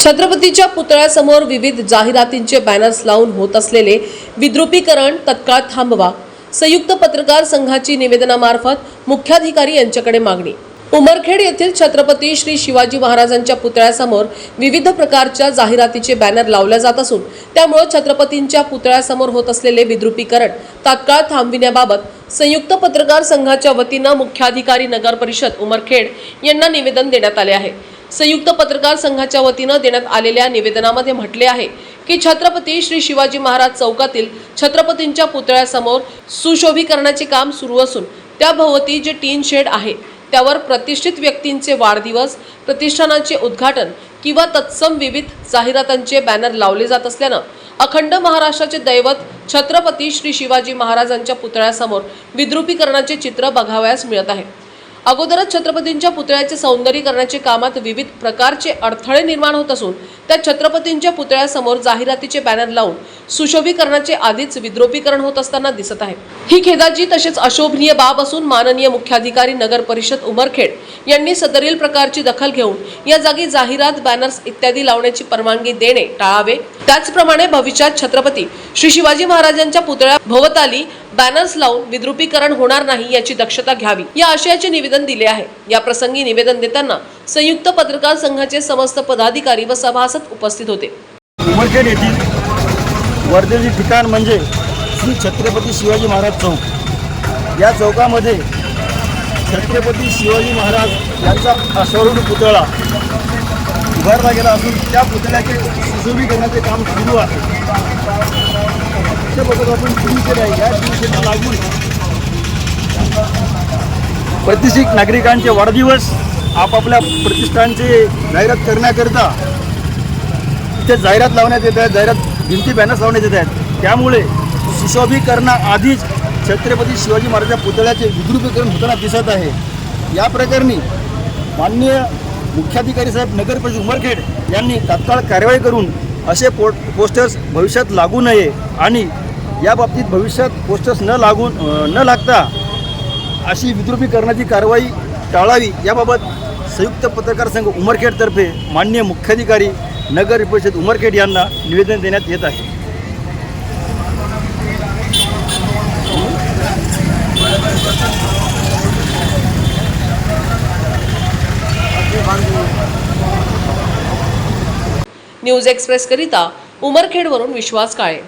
छत्रपतीच्या पुतळ्यासमोर विविध जाहिरातींचे बॅनर्स लावून होत असलेले विद्रुपीकरण तत्काळ थांबवा संयुक्त पत्रकार संघाची निवेदनामार्फत मुख्याधिकारी यांच्याकडे मागणी. उमरखेड येथील छत्रपती श्री शिवाजी महाराजांच्या पुतळ्यासमोर विविध प्रकारच्या जाहिरातीचे बॅनर लावल्या जात असून त्यामुळे छत्रपतींच्या पुतळ्यासमोर होत असलेले विद्रुपीकरण तात्काळ थांबविण्याबाबत संयुक्त पत्रकार संघाच्या वतीनं मुख्याधिकारी नगर परिषद उमरखेड यांना निवेदन देण्यात आले आहे. संयुक्त पत्रकार संघाच्या वतीनं देण्यात आलेल्या निवेदनामध्ये म्हटले आहे की छत्रपती श्री शिवाजी महाराज चौकातील छत्रपतींच्या पुतळ्यासमोर सुशोभीकरणाचे काम सुरू असून त्या भोवती जे टीन शेड आहे त्यावर प्रतिष्ठित व्यक्तींचे वाढदिवस प्रतिष्ठानाचे उद्घाटन किंवा तत्सम विविध जाहिरातांचे बॅनर लावले जात असल्यानं अखंड महाराष्ट्राचे दैवत छत्रपती श्री शिवाजी महाराजांच्या पुतळ्यासमोर विद्रुपीकरणाचे चित्र बघावयास मिळत आहे. अगोदरच छत्रपतींच्या पुतळ्याचे सौंदर्यीकरणाचे कामात विविध प्रकारचे अडथळे निर्माण होत असून त्या छत्रपतींच्या पुतळ्यासमोर जाहिरातीचे बॅनर लावून सुशोभीकरणाचे आधीच विद्रोपीकरण होत असताना दिसत आहे. ही खेदाची तसेच अशोभनीय बाब असून माननीय मुख्याधिकारी नगर परिषद उमरखेड यांनी सदरील प्रकारची दखल घेऊन या जागी जाहिरात बॅनर्स इत्यादी लावण्याची परवानगी देणे टाळावे. त्याचप्रमाणे भविष्यात छत्रपती श्री शिवाजी महाराजांच्या पुतळ्या भोवताली बॅनर्स लावून विद्रुपीकरण होणार नाही याची दक्षता घ्यावी. या आशयाचे निवेदन दिले आहे. या प्रसंगी निवेदन देताना संयुक्त पत्रकार संघाचे समस्त पदाधिकारी व सभासद उपस्थित होते. वर्धेचे ठिकाण म्हणजे श्री छत्रपती शिवाजी महाराज चौक. या चौकामध्ये छत्रपती शिवाजी महाराज यांचा अश्वरूढ पुतळा उभारला गेला असून त्या पुतळ्याचे सुशोभीकरणाचे काम सुरू आहे. त्याबद्दल आपण सुरू केले आहे. या दिवशीला लागून प्रतिष्ठित नागरिकांचे वाढदिवस आपापल्या प्रतिष्ठानचे जाहिरात करण्याकरिता इथे जाहिरात लावण्यात येत आहे. जाहिरात भिंती बॅनर्स लावण्यात येत आहेत. त्यामुळे सुशोभीकरणाआधीच छत्रपती शिवाजी महाराजांच्या पुतळ्याचे विद्रुपीकरण होताना दिसत आहे. या प्रकरणी माननीय मुख्याधिकारी साहेब नगर परिषद उमरखेड यांनी तात्काळ कारवाई करून असे पो पोस्टर्स भविष्यात लागू नये आणि या बाबतीत भविष्यात पोस्टर्स न लागून न लागता अशी विद्रुपीकरणाची कारवाई टाळावी याबाबत संयुक्त पत्रकार संघ उमरखेडतर्फे माननीय मुख्याधिकारी नगर परिषद उमरखेड यांना निवेदन देण्यात येत आहे. न्यूज एक्सप्रेस करिता उमरखेडवरून विश्वास काळे.